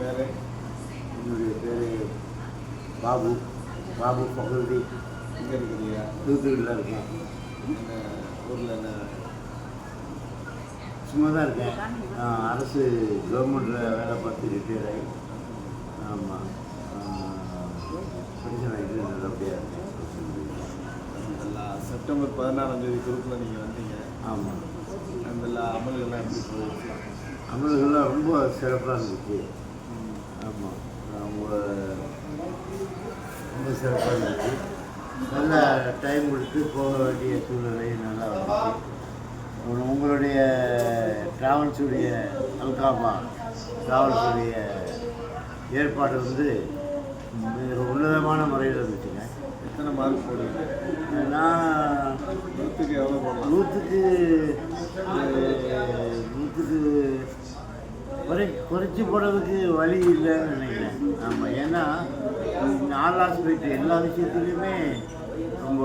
பேர் என்னுடைய பேர் பாபு பாபு பகுதி எங்கே இருக்கிறீங்க தூத்துக்குடியில் இருக்கேன். ஊரில் என்ன? சும்மா தான் இருக்கேன். நான் அரசு கவர்மெண்ட்டில் வேலை பார்த்து ரிட்டையர் ஆகி ஆமாம் பென்ஷன் ஆகிட்டு நல்லபடியாக இருக்கேன். செப்டம்பர் பதினாறாம் தேதி குரூப்பில் நீங்கள் வந்தீங்க. ஆமாம் அந்த அமல்கள்லாம் எப்படி போயிடுச்சு அமல்கள்லாம் ரொம்ப சிறப்பாக இருந்துச்சு. ரொம்ப சிறப்பாக இருந்துச்சு. நல்ல டைம் கொடுத்து போக வேண்டிய சூழ்நிலை நல்லா இருந்துச்சு உங்க- உங்களுடைய ட்ராவல்ஸுடைய அல்காமா ட்ராவல்ஸுடைய ஏற்பாடு வந்து உன்னதமான முறையில் இருந்துச்சுங்க. எத்தனை மார்க் போடுவீங்க நான் நூற்றுக்கு எவ்வளோ போடலாம்? நூற்றுக்கு நூற்றுக்கு குறை குறைச்சி போடுறதுக்கு வழி இல்லைன்னு நினைக்கிறேன். ஆமாம் ஏன்னா நாலு ஹாஸ்பிட்டு எல்லா விஷயத்துலையுமே ரொம்ப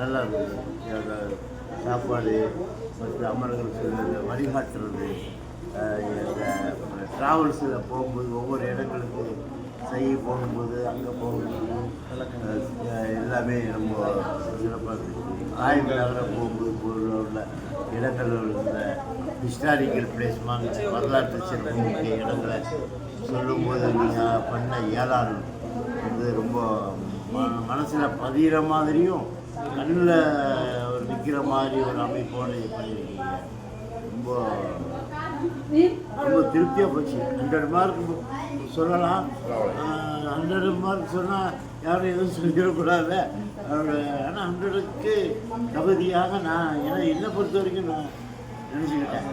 நல்லா இருந்துச்சு சாப்பாடு மற்ற அமர்கள் சொல்லுறது வழிகாட்டுறது ட்ராவல்ஸில் போகும்போது ஒவ்வொரு இடங்களுக்கு செய்ய போகும்போது அங்கே போகும்போது எல்லாமே ரொம்ப சிறப்பாக இருந்துச்சு. ஆயுள் நகரம் போகும்போது பொருள் உள்ள இடங்கள் இருந்த ஹிஸ்டாரிக்கல் பிளேஸ் மாதிரி வரலாற்று சிறப்புமிக்க இடங்களை சொல்லும்போது நீங்கள் பண்ண ஏழாள் வந்து ரொம்ப ம மனசில் பதிகிற மாதிரியும் கண்ணில் ஒரு நிற்கிற மாதிரி ஒரு அமைப்போடு பண்ணியிருக்கீங்க ரொம்ப ரொம்ப திருப்தியாக போச்சு. ஹண்ட்ரட் மார்க் சொல்லலாம். ஹண்ட்ரட் மார்க் சொன்னால் யாரும் எதுவும் சொல்லிடக்கூடாது. ஆனால் ஹண்ட்ரடுக்கு தகுதியாக நான் ஏன்னா என்னை பொறுத்த வரைக்கும் நான் நினச்சிக்கிட்டேன்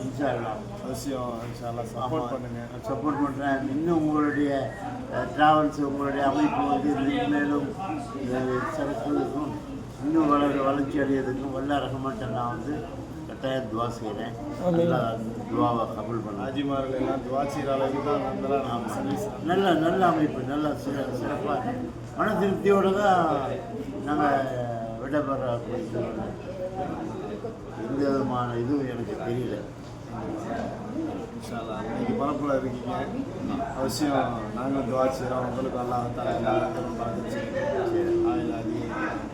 இன்ஷா அல்லாஹ். அவசியம் இன்ஷால்லாம் சப்போர்ட் பண்ணுங்கள் சப்போர்ட் பண்ணுறேன் இன்னும் உங்களுடைய ட்ராவல்ஸ் உங்களுடைய அமைப்பு வந்து மேலும் சிறப்புக்கும் இன்னும் வளர வளர்ச்சி அடையிறதுக்கும் வல்ல ரகமாட்ட நான் வந்து கட்டாயம் துவா செய்கிறேன் நல்லா துவாவை கபுல் பண்ணேன் ஆஜிமார்கள் எல்லாம் அளவுக்கு தான் சர்வீஸ் நல்ல நல்ல அமைப்பு நல்ல சிற சிறப்பாக மன திருப்தியோடு தான் நாங்கள் விடைபெற போயிட்டு எந்த விதமான இதுவும் எனக்கு தெரியல. இன்னைக்கு பரப்பில் இருக்கீங்க. அவசியம் நாங்களும் துவா செய்கிறோம் உங்களுக்கு அல்லா தலா பார்த்துச்சு ஆயில் ஆதி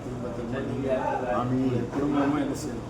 திரும்ப திரும்ப நீங்கள் குடும்பமும் என்ன செய்யணும்?